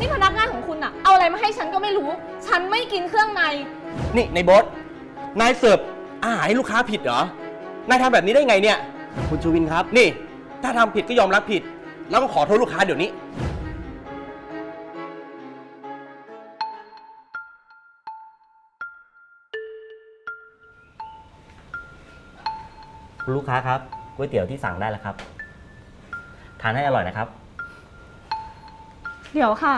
นี่พนักงานของคุณอะเอาอะไรมาให้ฉันก็ไม่รู้ ฉันไม่กินเครื่องใน นี่ในบอสนายเสิร์ฟอาหารให้ลูกค้าผิดเหรอ นายทำแบบนี้ได้ไงเนี่ย คุณชูวินครับ นี่ ถ้าทำผิดก็ยอมรับผิด แล้วก็ขอโทษลูกค้าเดี๋ยวนี้ คุณลูกค้าครับก๋วยเตี๋ยวที่สั่งได้แล้วครับ ทานให้อร่อยนะครับ เดี๋ยวค่ะ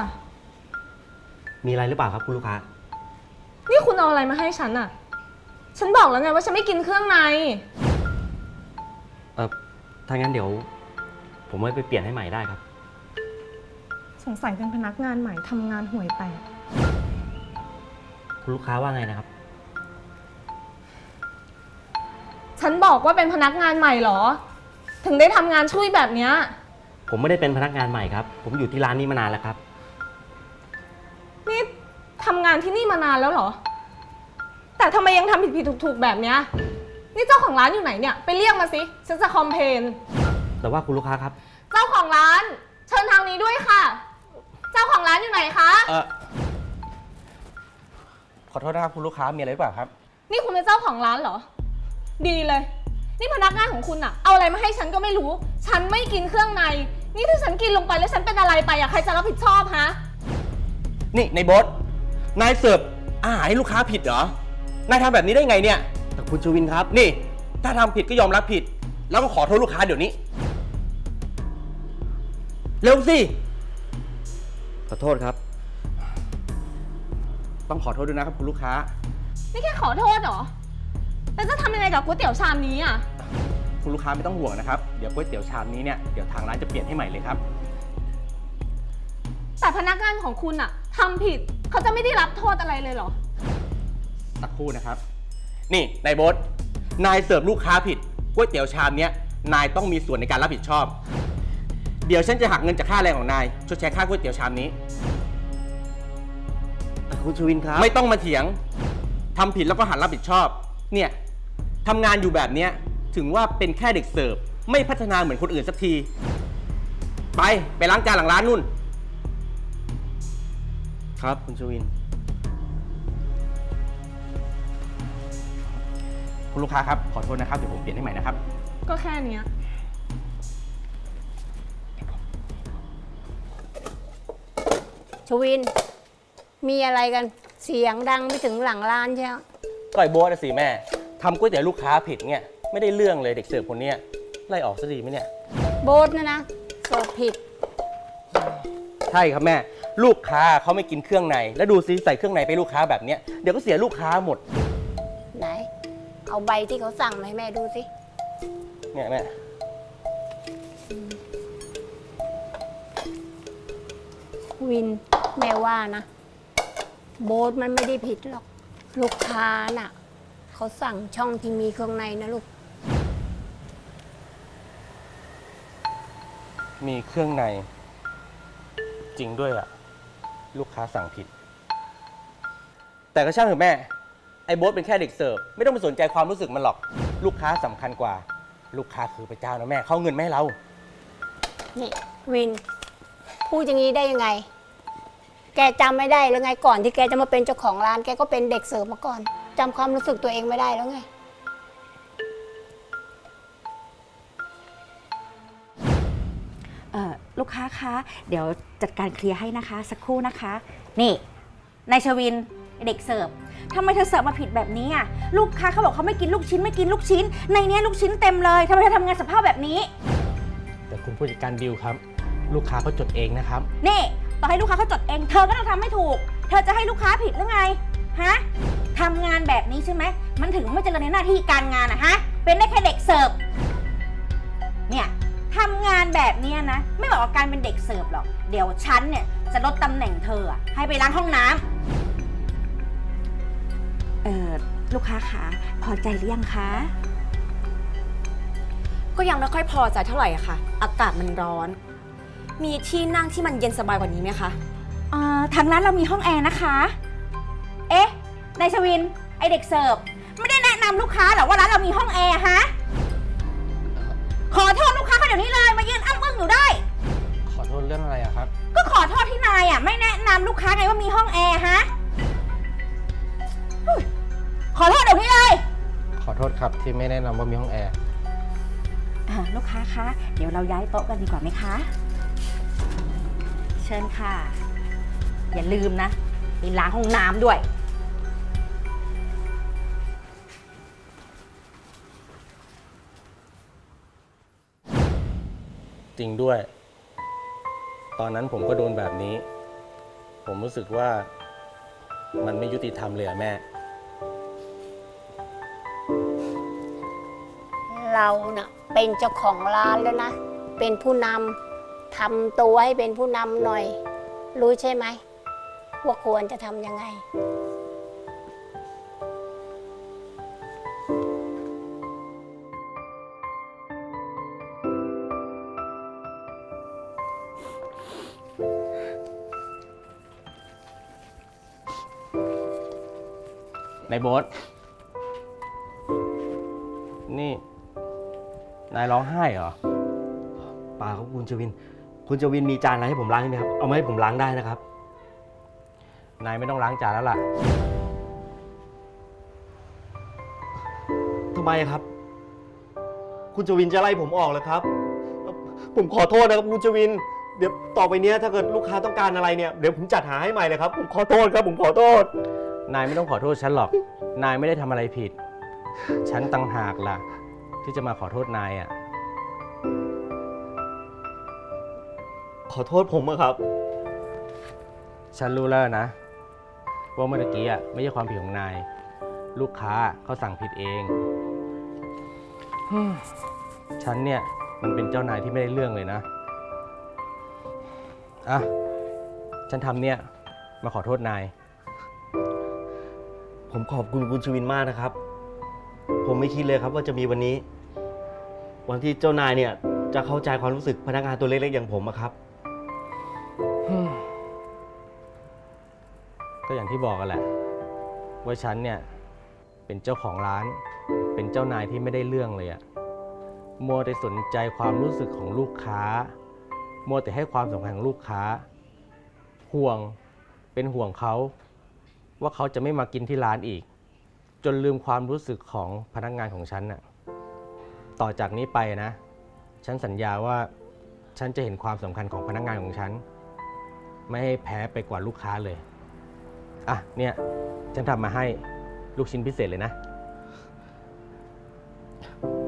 มีอะไรหรือเปล่าครับคุณลูกค้า นี่คุณเอาอะไรมาให้ฉันอะฉันบอกแล้วไงว่าฉันไม่กินเครื่องใน เออถ้างั้นเดี๋ยว ผมไว้ไปเปลี่ยนให้ใหม่ได้ครับ สงสัยเป็นพนักงานใหม่ทำงานห่วยแตกคุณลูกค้าว่าไงนะครับ ฉันบอกว่าเป็นพนักงานใหม่เหรอ ถึงได้ทำงานช่วยแบบเนี้ย ผมไม่ได้เป็นพนักงานใหม่ครับ ผมอยู่ที่ร้านนี้มานานแล้วครับ นี่ทำงานที่นี่มานานแล้วเหรอ แต่ทำไมยังทำผิดผิดถูกถูกๆแบบเนี้ย นี่เจ้าของร้านอยู่ไหนเนี่ย ไปเรียกมาสิ ฉันจะคอมเพลน แต่ว่าคุณลูกค้าครับเจ้าของร้าน เชิญทางนี้ด้วยค่ะ เจ้าของร้านอยู่ไหนคะ เออขอโทษนะครับคุณลูกค้ามีอะไรหรือเปล่าครับ นี่คุณเป็นเจ้าของร้านเหรอ ดีเลย นี่พนักงานของคุณอะเอาอะไรมาให้ฉันก็ไม่รู้ ฉันไม่กินเครื่องใน นี่ถ้าฉันกินลงไปแล้วฉันเป็นอะไรไปอะใครจะรับผิดชอบฮะ นี่ในบอสนายเสิร์ฟอาหารให้ลูกค้าผิดเหรอ นายทำแบบนี้ได้ไงเนี่ย แต่คุณชูวินครับ นี่ ถ้าทำผิดก็ยอมรับผิด แล้วก็ขอโทษลูกค้าเดี๋ยวนี้ เร็วสิ ขอโทษครับ ต้องขอโทษด้วยนะครับคุณลูกค้า นี่แค่ขอโทษเหรอ แล้วจะทำยังไงกับก๋วยเตี๋ยวชามนี้อะ คุณลูกค้าไม่ต้องห่วงนะครับ เดี๋ยวก๋วยเตี๋ยวชามนี้เนี่ย เดี๋ยวทางร้านจะเปลี่ยนให้ใหม่เลยครับ แต่พนักงานของคุณอะทำผิดเขาจะไม่ได้รับโทษอะไรเลยเหรอ สักครู่นะครับ นี่นายโบทนายเสิร์ฟลูกค้าผิดก๋วยเตี๋ยวชามเนี้ยนายต้องมีส่วนในการรับผิดชอบ เดี๋ยวฉันจะหักเงินจากค่าแรงของนายชดใช้ค่าก๋วยเตี๋ยวชามนี้ แต่คุณชูวินครับ ไม่ต้องมาเถียงทำผิดแล้วก็หันรับผิดชอบ เนี่ยทำงานอยู่แบบเนี้ย ถึงว่าเป็นแค่เด็กเสิร์ฟไม่พัฒนาเหมือนคนอื่นสักที ไป ไปล้างจานหลังร้านนู่น ครับคุณชูวิน คุณลูกค้าครับ ขอโทษนะครับ เดี๋ยวผมเปลี่ยนให้ใหม่นะครับ ก็แค่เนี้ย ชวิน มีอะไรกันเสียงดังไปถึงหลังร้านใช่ไหมก็ไอ้โบ๊ทน่ะสิแม่ทำก๋วยเตี๋ยวลูกค้าผิดเนี่ย ไม่ได้เรื่องเลยเด็กเสิร์ฟคนเนี้ยไล่ออกซะดีไหมเนี่ย โบสนะนะเสิร์ฟผิด ใช่ครับแม่ ลูกค้าเขาไม่กินเครื่องใน แล้วดูซิใส่เครื่องในไปลูกค้าแบบเนี้ยเดี๋ยวก็เสียลูกค้าหมดไหน เอาใบที่เขาสั่งมาให้แม่ดูสิ เนี่ยแม่วินแม่ว่านะ โบสมันไม่ได้ผิดหรอก ลูกค้าน่ะ เขาสั่งช่องที่มีเครื่องในนะลูก มีเครื่องในจริงด้วยอะลูกค้าสั่งผิด แต่ก็ช่างเถอะแม่ ไอ้โบ๊ทเป็นแค่เด็กเสิร์ฟไม่ต้องไปสนใจความรู้สึกมันหรอก ลูกค้าสำคัญกว่า ลูกค้าคือพระเจ้านะแม่เขาเอาเงินแมาให้เรา นี่วิน พูดอย่างนี้ได้ยังไง แกจำไม่ได้แล้วไงก่อนที่แกจะมาเป็นเจ้าของร้าน แกก็เป็นเด็กเสิร์ฟมาก่อนจำความรู้สึกตัวเองไม่ได้แล้วไง ลูกค้าคะเดี๋ยวจัดการเคลียร์ให้นะคะ สักครู่นะคะ นี่นายชวินเด็กเสิร์ฟทำไมเธอเสิร์ฟมาผิดแบบนี้อะลูกค้าเขาบอกเขาไม่กินลูกชิ้นไม่กินลูกชิ้น ในเนี้ยลูกชิ้นเต็มเลยทำไมเธอทำงานสภาพแบบนี้ แต่คุณผู้จัดการดิวครับ ลูกค้าเขาจดเองนะครับ นี่ต่อให้ลูกค้าเขาจดเอง เธอก็ต้องทำให้ถูก เธอจะให้ลูกค้าผิดหรือไงฮะทำงานแบบนี้ใช่ไหมมันถึงไม่เจริญในหน้าที่การงานอะฮะเป็นได้แค่เด็กเสิร์ฟเนี่ยทำงานแบบเนี้ยนะ ไม่เหมาะกับการเป็นเด็กเสิร์ฟหรอก เดี๋ยวฉันเนี่ยจะลดตำแหน่งเธออะให้ไปล้างห้องน้ำ เออลูกค้าคะพอใจหรือยังคะ ก็ยังไม่ค่อยพอใจเท่าไหร่อะค่ะ อากาศมันร้อน มีที่นั่งที่มันเย็นสบายกว่านี้ไหมคะ เอ่อทางร้านเรามีห้องแอร์นะคะ เอ๊ะ นายชวิน ไอเด็กเสิร์ฟ ไม่ได้แนะนำลูกค้าเหรอว่าร้านเรามีห้องแอร์ฮะ ขอโทษลูกค้าเขาเดี๋ยวนี้เลย มายืนอ้ำอึ้งอยู่ได้ ขอโทษเรื่องอะไรอะครับ ก็ขอโทษที่นายอะ ไม่แนะลูกค้าไงว่ามีห้องแอร์ฮะอุ๊ยขอโทษเดี๋ยวนี้เลย ขอโทษครับที่ไม่แนะนำว่ามีห้องแอร์ อ่าลูกค้าคะ เดี๋ยวเราย้ายโต๊ะกันดีกว่าไหมคะ เชิญค่ะ อย่าลืมนะมีล้างห้องน้ำด้วย จริงด้วย ตอนนั้นผมก็โดนแบบนี้ ผมรู้สึกว่ามันไม่ยุติธรรมเลยอะแม่ เราเน่ะเป็นเจ้าของร้านแล้วนะ เป็นผู้นำทำตัวให้เป็นผู้นำหน่อย รู้ใช่ไหมว่าควรจะทำยังไง นายโบ๊ทนี่ นายร้องไห้เหรอป่าครับคุณจวิน คุณจวินมีจานอะไรให้ผมล้างไหมครับ เอามาให้ผมล้างได้นะครับ นายไม่ต้องล้างจานแล้วล่ะทำไมครับ คุณจวินจะไล่ผมออกเลยครับ ผมขอโทษนะครับคุณจวิน เดี๋ยวต่อไปเนี้ยถ้าเกิดลูกค้าต้องการอะไรเนี่ย เดี๋ยวผมจัดหาให้ใหม่เลยครับ ผมขอโทษครับ ผมขอโทษ นายไม่ต้องขอโทษฉันหรอก นายไม่ได้ทำอะไรผิด ฉันต่างหากล่ะ ที่จะมาขอโทษนายอะ ขอโทษผมอะครับ ฉันรู้แล้วนะ ว่าเมื่อกี้อะไม่ใช่ความผิดของนาย ลูกค้าเขาสั่งผิดเองฮึ่มฉันเนี่ยมันเป็นเจ้านายที่ไม่ได้เรื่องเลยนะ อะ ฉันทำเนี่ยมาขอโทษนาย ผมขอบคุณคุณชวินมากนะครับ ผมไม่คิดเลยครับว่าจะมีวันนี้ วันที่เจ้านายเนี่ย จะเข้าใจความรู้สึกพนักงานตัวเล็กๆอย่างผมอะครับ ก็อย่างที่บอกกันแหละ ว่าฉันเนี่ย เป็นเจ้าของร้าน เป็นเจ้านายที่ไม่ได้เรื่องเลยอะมัวแต่สนใจความรู้สึกของลูกค้า มัวแต่ให้ความสำคัญของลูกค้า ห่วงเป็นห่วงเขา ว่าเขาจะไม่มากินที่ร้านอีก จนลืมความรู้สึกของพนักงานของฉันน่ะต่อจากนี้ไปนะ ฉันสัญญาว่าฉันจะเห็นความสำคัญของพนักงานของฉัน ไม่ให้แพ้ไปกว่าลูกค้าเลย อะเนี่ยฉันทำมาให้ลูกชิ้นพิเศษเลยนะ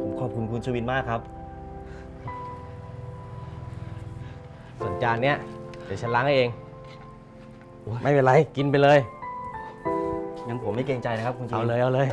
ผมขอบคุณคุณชวินมากครับ ส่วนจานเนี้ยเดี๋ยวฉันล้างให้เอง ไม่เป็นไร กินไปเลย งั้นผมไม่เกรงใจนะครับคุณจีนเอาเลยเอาเลย